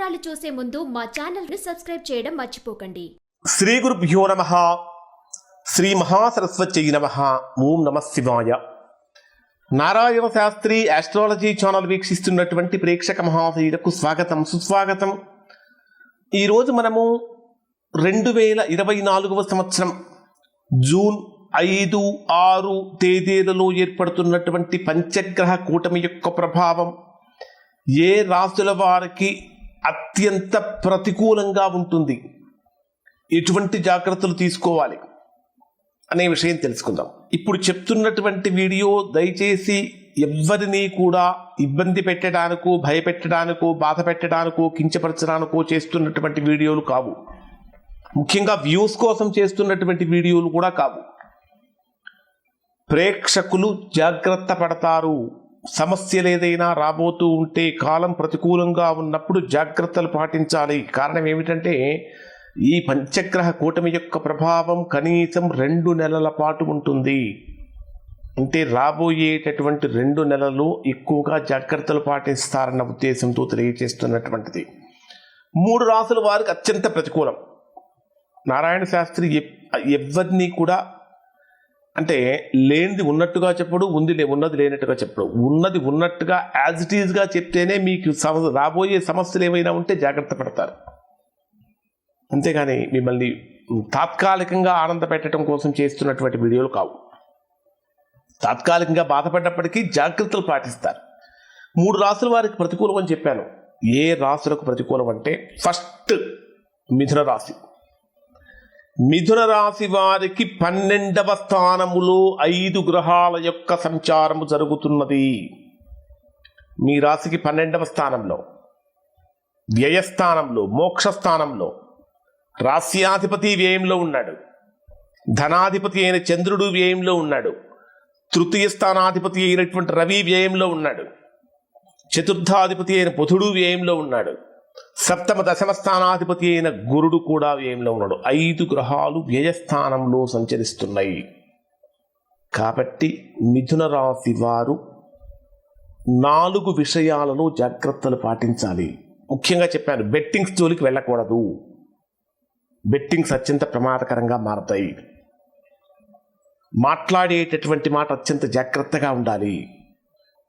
వివరాలు చూసే ముందు మా ఛానల్ని సబ్స్క్రైబ్ చేయడం మర్చిపోకండి. శ్రీ గురుభ్యో నమ. శ్రీ మహాసరస్వతి నమ. ఓం నమ శివాయ. నారాయణ శాస్త్రి ఆస్ట్రాలజీ ఛానల్ వీక్షిస్తున్నటువంటి ప్రేక్షక మహాశయులకు స్వాగతం సుస్వాగతం. ఈరోజు మనము రెండు వేల ఇరవై నాలుగవ సంవత్సరం జూన్ ఐదు ఆరు తేదీలలో ఏర్పడుతున్నటువంటి పంచగ్రహ కూటమి యొక్క ప్రభావం. ఏ రాసుల వారికి అత్యంత ప్రతికూలంగా ఉంటుంది. ఎటువంటి జాగ్రత్తలు తీసుకోవాలి అనే విషయం తెలుసుకుందాం. ఇప్పుడు చెప్తున్నటువంటి వీడియో దయచేసి ఎవ్వరినీ కూడా ఇబ్బంది పెట్టడానికో భయపెట్టడానికో బాధ పెట్టడానికో కించపరచడానికో చేస్తున్నటువంటి వీడియోలు కావు. ముఖ్యంగా వ్యూస్ కోసం చేస్తున్నటువంటి వీడియోలు కూడా కావు. ప్రేక్షకులు జాగ్రత్త పడతారు. సమస్యలు ఏదైనా రాబోతూ ఉంటే కాలం ప్రతికూలంగా ఉన్నప్పుడు జాగ్రత్తలు పాటించాలి. కారణం ఏమిటంటే ఈ పంచగ్రహ కూటమి యొక్క ప్రభావం కనీసం రెండు నెలల పాటు ఉంటుంది. అంటే రాబోయేటటువంటి రెండు నెలలు ఎక్కువగా జాగ్రత్తలు పాటిస్తారన్న ఉద్దేశంతో తెలియజేస్తున్నటువంటిది మూడు రాసుల వారికి అత్యంత ప్రతికూలం. నారాయణ శాస్త్రి ఎప్- ఎవరిని కూడా అంటే లేనిది ఉన్నట్టుగా చెప్పడు ఉంది ఉన్నది లేనట్టుగా చెప్పడు. ఉన్నది ఉన్నట్టుగా యాజ్ ఇట్ ఈజ్గా చెప్తేనే మీకు సమ రాబోయే సమస్యలు ఏమైనా ఉంటే జాగ్రత్త పడతారు. అంతేగాని మిమ్మల్ని తాత్కాలికంగా ఆనంద పెట్టడం కోసం చేస్తున్నటువంటి వీడియోలు కావు. తాత్కాలికంగా బాధపడ్డప్పటికీ జాగ్రత్తలు పాటిస్తారు. మూడు రాసుల వారికి ప్రతికూలం అని చెప్పాను. ఏ రాసులకు ప్రతికూలం అంటే ఫస్ట్ మిథున రాశి. మిథున రాశి వారికి పన్నెండవ స్థానములో ఐదు గ్రహాల యొక్క సంచారము జరుగుతున్నది. మీ రాశికి పన్నెండవ స్థానంలో వ్యయస్థానంలో మోక్షస్థానంలో రాస్యాధిపతి వ్యయంలో ఉన్నాడు. ధనాధిపతి అయిన చంద్రుడు వ్యయంలో ఉన్నాడు. తృతీయ స్థానాధిపతి అయినటువంటి రవి వ్యయంలో ఉన్నాడు. చతుర్థాధిపతి అయిన బుధుడు వ్యయంలో ఉన్నాడు. సప్తమ దశమ స్థానాధిపతి అయిన గురుడు కూడా వ్యయంలో ఉన్నాడు? ఐదు గ్రహాలు వ్యయస్థానంలో సంచరిస్తున్నాయి. కాబట్టి మిథున రాశి వారు నాలుగు విషయాలలో జాగ్రత్తలు పాటించాలి. ముఖ్యంగా చెప్పాను బెట్టింగ్స్ జోలికి వెళ్ళకూడదు. బెట్టింగ్స్ అత్యంత ప్రమాదకరంగా మారతాయి. మాట్లాడేటటువంటి మాట అత్యంత జాగ్రత్తగా ఉండాలి.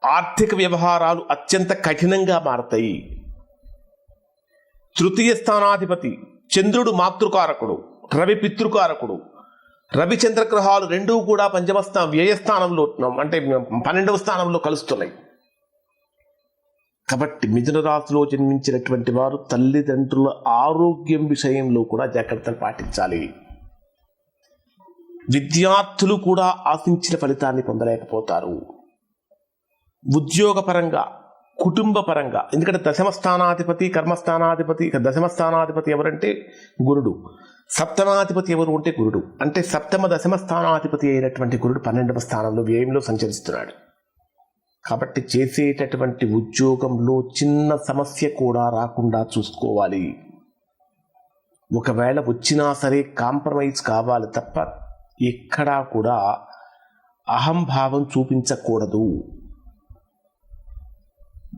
ఆర్థిక వ్యవహారాలు అత్యంత కఠినంగా మారతాయి. తృతీయ స్థానాధిపతి చంద్రుడు మాతృకారకుడు రవి పితృకారకుడు. రవి చంద్రగ్రహాలు రెండూ కూడా పంచమ వ్యయస్థానంలో అంటే పన్నెండవ స్థానంలో కలుస్తున్నాయి. కాబట్టి మిథున రాశిలో జన్మించినటువంటి వారు తల్లిదండ్రుల ఆరోగ్యం విషయంలో కూడా జాగ్రత్తలు పాటించాలి. విద్యార్థులు కూడా ఆశించిన ఫలితాన్ని పొందలేకపోతారు. ఉద్యోగపరంగా కుటుంబ పరంగా ఎందుకంటే దశమ స్థానాధిపతి కర్మస్థానాధిపతి ఇక దశమ స్థానాధిపతి ఎవరంటే గురుడు. సప్తమాధిపతి ఎవరు అంటే గురుడు. అంటే సప్తమ దశమ స్థానాధిపతి అయినటువంటి గురుడు పన్నెండవ స్థానంలో వ్యయంలో సంచరిస్తున్నాడు. కాబట్టి చేసేటటువంటి ఉద్యోగంలో చిన్న సమస్య కూడా రాకుండా చూసుకోవాలి. ఒకవేళ వచ్చినా సరే కాంప్రమైజ్ కావాలి తప్ప ఎక్కడా కూడా అహంభావం చూపించకూడదు.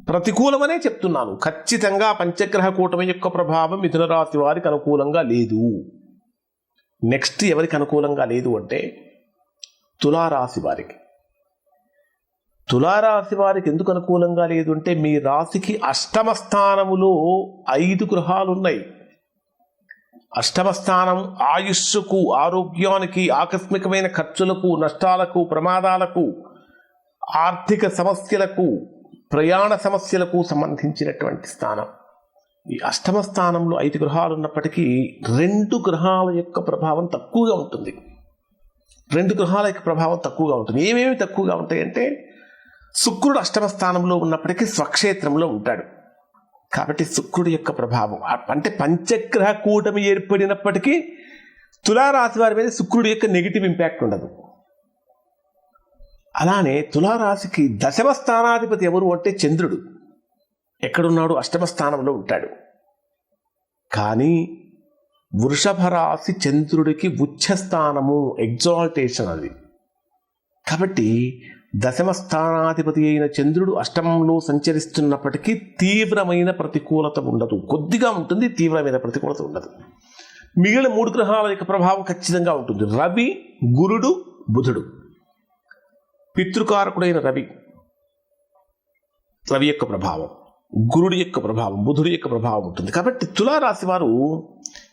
ప్రతికూలమనే చెప్తున్నాను. ఖచ్చితంగా పంచగ్రహ కూటమి యొక్క ప్రభావం మిథున రాశి వారికి అనుకూలంగా లేదు. నెక్స్ట్ ఎవరికి అనుకూలంగా లేదు అంటే తులారాశి వారికి. తులారాశి వారికి ఎందుకు అనుకూలంగా లేదు అంటే మీ రాశికి అష్టమ స్థానములో ఐదు గ్రహాలు ఉన్నాయి అష్టమ స్థానం ఆయుష్కు ఆరోగ్యానికి ఆకస్మికమైన ఖర్చులకు నష్టాలకు ప్రమాదాలకు ఆర్థిక సమస్యలకు ప్రయాణ సమస్యలకు సంబంధించినటువంటి స్థానం. ఈ అష్టమ స్థానంలో ఐదు గ్రహాలు ఉన్నప్పటికీ రెండు గ్రహాల యొక్క ప్రభావం తక్కువగా ఉంటుంది. రెండు గ్రహాల యొక్క ప్రభావం తక్కువగా ఉంటుంది. ఏమేమి తక్కువగా ఉంటాయంటే శుక్రుడు అష్టమ స్థానంలో ఉన్నప్పటికీ స్వక్షేత్రంలో ఉంటాడు. కాబట్టి శుక్రుడి యొక్క ప్రభావం అంటే పంచగ్రహ కూటమి ఏర్పడినప్పటికీ తులారాశి వారి మీద శుక్రుడి యొక్క నెగిటివ్ ఇంపాక్ట్ ఉండదు. అలానే తులారాశికి దశమ స్థానాధిపతి ఎవరు అంటే చంద్రుడు. ఎక్కడున్నాడు అష్టమ స్థానంలో ఉంటాడు. కానీ వృషభ రాశి చంద్రుడికి ఉచ్చస్థానము ఎగ్జాల్టేషన్ అది. కాబట్టి దశమ స్థానాధిపతి అయిన చంద్రుడు అష్టమంలో సంచరిస్తున్నప్పటికీ తీవ్రమైన ప్రతికూలత ఉండదు. కొద్దిగా ఉంటుంది తీవ్రమైన ప్రతికూలత ఉండదు. మిగిలిన మూడు గ్రహాల యొక్క ప్రభావం ఖచ్చితంగా ఉంటుంది. రవి గురుడు బుధుడు. పితృకారకుడైన రవి రవి యొక్క ప్రభావం గురుడి యొక్క ప్రభావం బుధుడి యొక్క ప్రభావం ఉంటుంది. కాబట్టి తులారాశి వారు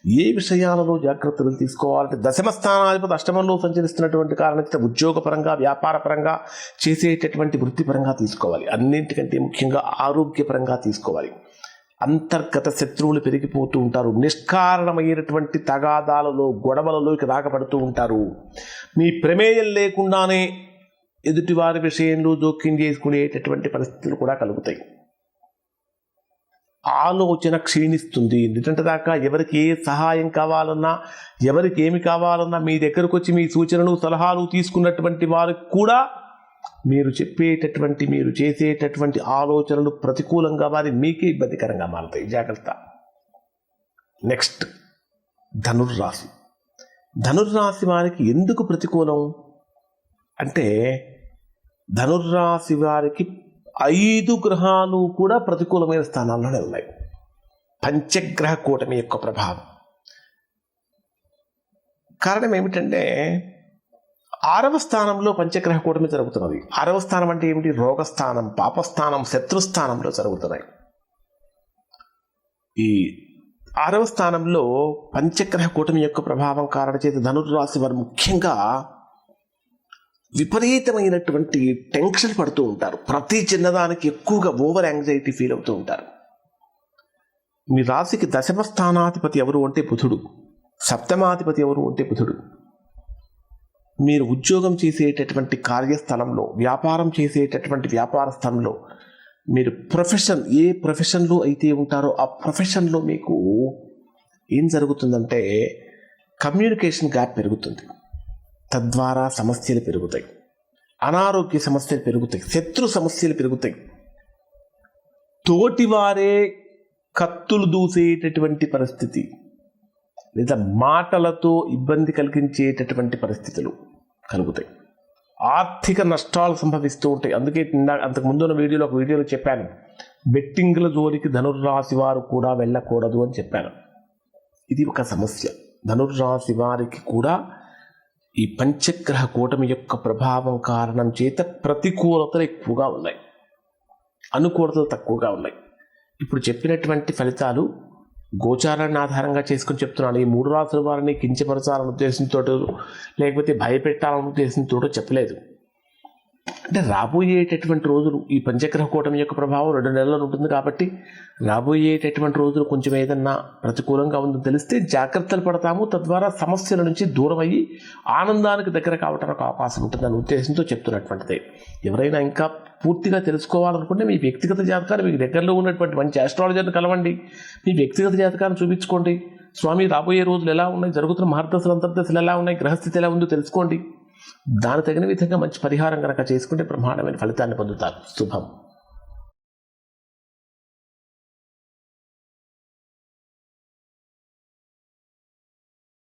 ఏ విషయాలలో జాగ్రత్తలు తీసుకోవాలంటే దశమ స్థానాధిపతి అష్టమంలో సంచరిస్తున్నటువంటి కారణం ఉద్యోగపరంగా వ్యాపారపరంగా చేసేటటువంటి వృత్తిపరంగా తీసుకోవాలి. అన్నింటికంటే ముఖ్యంగా ఆరోగ్యపరంగా తీసుకోవాలి. అంతర్గత శత్రువులు పెరిగిపోతూ ఉంటారు. నిష్కారణమైనటువంటి తగాదాలలో గొడవలలోకి రాగపడుతూ ఉంటారు. మీ ప్రమేయం లేకుండానే ఎదుటివారి విషయంలో జోక్యం చేసుకునేటటువంటి పరిస్థితులు కూడా కలుగుతాయి. ఆలోచన క్షీణిస్తుంది. ఎందుకంటే దాకా ఎవరికి ఏ సహాయం కావాలన్నా ఎవరికి ఏమి కావాలన్నా మీ దగ్గరకు వచ్చి మీ సూచనలు సలహాలు తీసుకున్నటువంటి వారికి కూడా మీరు చెప్పేటటువంటి మీరు చేసేటటువంటి ఆలోచనలు ప్రతికూలంగా వారి మీకే ఇబ్బందికరంగా మారుతాయి. జాగ్రత్త. నెక్స్ట్ ధనుర్రాశి. ధనుర్రాశి వారికి ఎందుకు ప్రతికూలం? అంటే ధనుర్రాశి వారికి ఐదు గ్రహాలు కూడా ప్రతికూలమైన స్థానాల్లోనే ఉన్నాయి. పంచగ్రహ కూటమి యొక్క ప్రభావం. కారణం ఏమిటంటే ఆరవ స్థానంలో పంచగ్రహ కూటమి జరుగుతున్నది. ఆరవ స్థానం అంటే ఏమిటి? రోగస్థానం పాపస్థానం శత్రుస్థానంలో జరుగుతున్నాయి. ఈ ఆరవ స్థానంలో పంచగ్రహ కూటమి యొక్క ప్రభావం కారణ చేత ధనుర్రాశి వారు ముఖ్యంగా విపరీతమైనటువంటి టెన్షన్ పడుతూ ఉంటారు. ప్రతి చిన్నదానికి ఎక్కువగా ఓవర్ యాంగ్జైటీ ఫీల్ అవుతూ ఉంటారు. మీ రాశికి దశమ స్థానాధిపతి ఎవరు అంటే బుధుడు. సప్తమాధిపతి ఎవరు అంటే బుధుడు. మీరు ఉద్యోగం చేసేటటువంటి కార్యస్థలంలో వ్యాపారం చేసేటటువంటి వ్యాపార స్థలంలో మీరు ప్రొఫెషన్ ఏ ప్రొఫెషన్లో అయితే ఉంటారో ఆ ప్రొఫెషన్లో మీకు ఏం జరుగుతుందంటే కమ్యూనికేషన్ గ్యాప్ పెరుగుతుంది. తద్వారా సమస్యలు పెరుగుతాయి. అనారోగ్య సమస్యలు పెరుగుతాయి. శత్రు సమస్యలు పెరుగుతాయి. తోటివారే కత్తులు దూసేటటువంటి పరిస్థితి లేదా మాటలతో ఇబ్బంది కలిగించేటటువంటి పరిస్థితులు కలుగుతాయి. ఆర్థిక నష్టాలు సంభవిస్తూ ఉంటాయి. అందుకే అంతకుముందు అంతకు ముందు ఉన్న వీడియోలో ఒక వీడియోలో చెప్పాను. బెట్టింగ్ల జోలికి ధనుర్రాశి వారు కూడా వెళ్ళకూడదు అని చెప్పాను. ఇది ఒక సమస్య. ధనుర్రాశి వారికి కూడా ఈ పంచగ్రహ కూటమి యొక్క ప్రభావం కారణం చేత ప్రతికూలతలు ఎక్కువగా ఉన్నాయి. అనుకూలతలు తక్కువగా ఉన్నాయి. ఇప్పుడు చెప్పినటువంటి ఫలితాలు గోచారాన్ని ఆధారంగా చేసుకుని చెప్తున్నాను. ఈ మూడు రాత్రుల వారిని కించపరచాలన్న ఉద్దేశంతో లేకపోతే భయపెట్టాలన్న ఉద్దేశంతో చెప్పలేదు. అంటే రాబోయేటటువంటి రోజులు ఈ పంచగ్రహ కూటమి యొక్క ప్రభావం రెండు నెలలు ఉంటుంది కాబట్టి రాబోయేటటువంటి రోజులు కొంచెం ఏదన్నా ప్రతికూలంగా ఉందని తెలిస్తే జాగ్రత్తలు పడతాము. తద్వారా సమస్యల నుంచి దూరం అయ్యి ఆనందానికి దగ్గర కావడానికి అవకాశం ఉంటుందని ఉద్దేశంతో చెప్తున్నటువంటిది. ఎవరైనా ఇంకా పూర్తిగా తెలుసుకోవాలనుకుంటే మీ వ్యక్తిగత జాతకాన్ని మీకు దగ్గరలో ఉన్నటువంటి మంచి ఆస్ట్రాలజర్ని కలవండి. మీ వ్యక్తిగత జాతకాన్ని చూపించుకోండి. స్వామి రాబోయే రోజులు ఎలా ఉన్నాయి? జరుగుతున్న మహర్దశలు అంతర్దశలు ఎలా ఉన్నాయి? గ్రహస్థితి ఎలా ఉందో తెలుసుకోండి. దాని తగిన విధంగా మంచి పరిహారం కనుక చేసుకుంటే బ్రహ్మాండమైన ఫలితాన్ని పొందుతారు. శుభం.